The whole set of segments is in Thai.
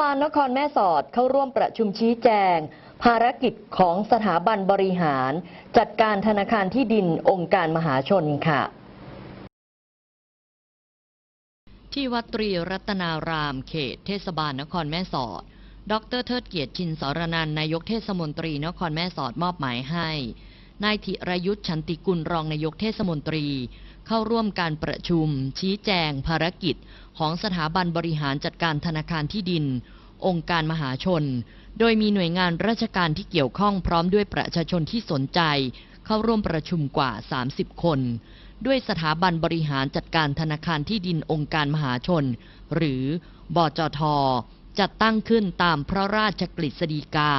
บาลนครแม่สอดเข้าร่วมประชุมชี้แจง ภารกิจของสถาบันบริหาร จัดการธนาคารที่ดินองค์การมหาชนค่ะ ที่วัดตรีรัตนารามเขตเทศบาลนครแม่สอด ดรเทิดเกียรติชินสรนันนายกเทศมนตรีนครแม่สอดมอบหมายให้ นายธิรยุทธ์ชันติกุลรองนายกเทศมนตรี เข้าร่วมการประชุม ชี้แจง ภารกิจ ของสถาบันบริหารจัดการธนาคารที่ดิน องค์การมหาชน โดยมีหน่วยงานราชการที่เกี่ยวข้องพร้อมด้วยประชาชนที่สนใจ เข้าร่วมประชุมกว่า 30 คน ด้วยสถาบันบริหารจัดการธนาคารที่ดินองค์การมหาชน หรือบจทจัดตั้งขึ้นตามพระราชกฤษฎีกา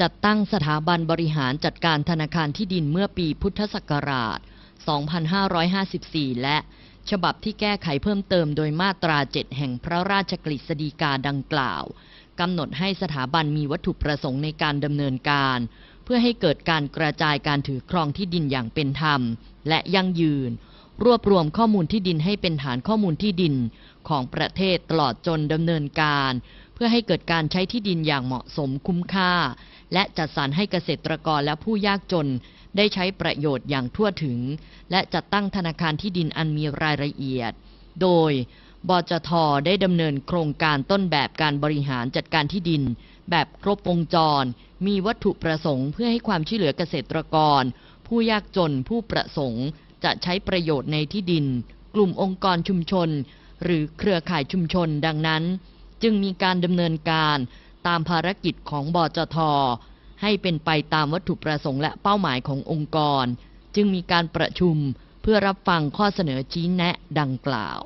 จัดตั้งสถาบันบริหารจัดการธนาคารที่ดินเมื่อปีพุทธศักราช 2554 และฉบับที่แก้ไขเพิ่มเติมโดยมาตรา 7 แห่งพระราชกฤษฎีกาดังกล่าวกำหนดให้สถาบันมีวัตถุประสงค์ในการดำเนินการ เพื่อให้เกิดการกระจายการถือครองที่ดินอย่างเป็นธรรม และยั่งยืน รวบรวมข้อมูลที่ดินให้เป็นฐานข้อมูลที่ดินของประเทศตลอดจนดำเนินการ เพื่อให้เกิดการใช้ที่ดินอย่างเหมาะสมคุ้มค่า และจัดสรรให้เกษตรกรและผู้ยากจนได้ใช้ประโยชน์อย่างทั่วถึง และจัดตั้งธนาคารที่ดินอันมีรายละเอียด โดยบจทได้ดำเนินโครงการต้นแบบการบริหารจัดการที่ดิน แบบครบวงจร มีวัตถุประสงค์เพื่อให้ความช่วยเหลือเกษตรกร ผู้ยากจนผู้ประสงค์ จะใช้ประโยชน์ในที่ดิน กลุ่มองค์กรชุมชน หรือเครือข่ายชุมชนดังนั้น จึงมีการดำเนินการตามภารกิจของบจท ให้เป็นไปตามวัตถุประสงค์และเป้าหมายขององค์กร จึงมีการประชุมเพื่อรับฟังข้อเสนอชี้แนะดังกล่าว